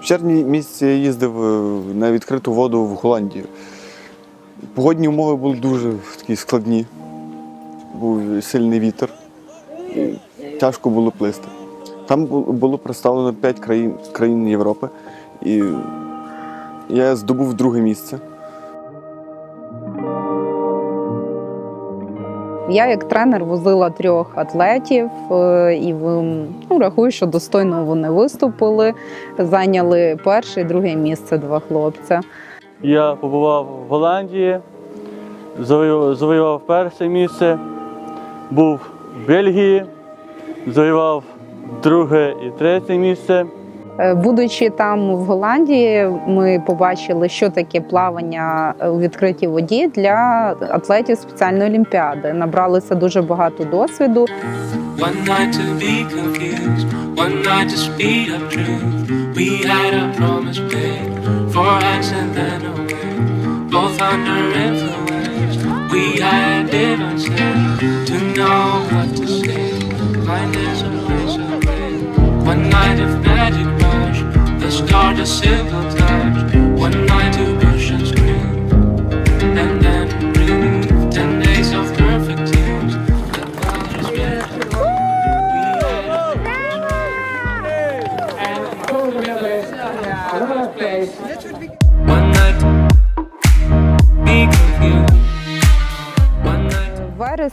В червні місяці я їздив е, на відкриту воду в Голландію. Погодні умови були дуже такі складні. Був сильний вітер. Тяжко було плисти. Там було представлено 5 країн, країн Європи. І я здобув друге місце. Я як тренер возила трьох атлетів е, і ну, рахую, що достойно вони виступили. Зайняли перше і друге місце два хлопця. Я побував в Голландії, завоював перше місце, був в Бельгії, завоював друге і третє місце. Е, Будучи там в Голландії, ми побачили, що таке плавання у відкритій воді для атлетів спеціальної олімпіади. Набралися дуже багато досвіду. One night to be confused, to sabotage One night to rush and scream And then breathe Ten days of perfect teams That bothers me We are And Another place One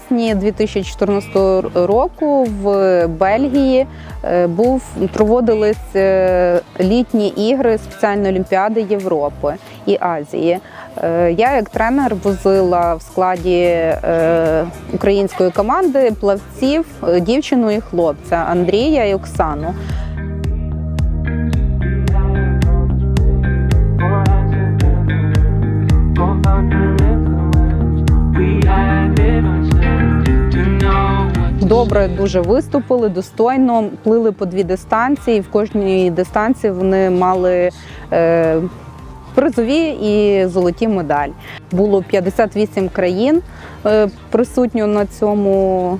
вересні 2014 року в Бельгії е, був проводились е, літні ігри спеціальної олімпіади Європи і Азії. Е, Я як тренер возила в складі української команди плавців, дівчину і хлопця Андрія і Оксану. Добре дуже виступили, достойно плили по дві дистанції. В кожній дистанції вони мали е, призові і золоті медалі. Було 58 країн е, присутньо на цьому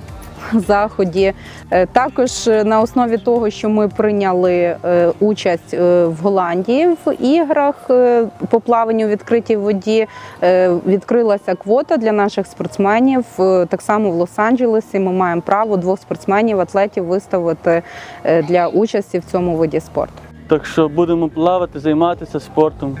заході. Е, Також е, на основі того, що ми прийняли е, участь в Голландії в іграх по плаванню у відкритій воді, відкрилася квота для наших спортсменів. Так само в Лос-Анджелесі ми маємо право двох спортсменів, атлетів виставити для участі в цьому виді спорту. Так що будемо плавати, займатися спортом.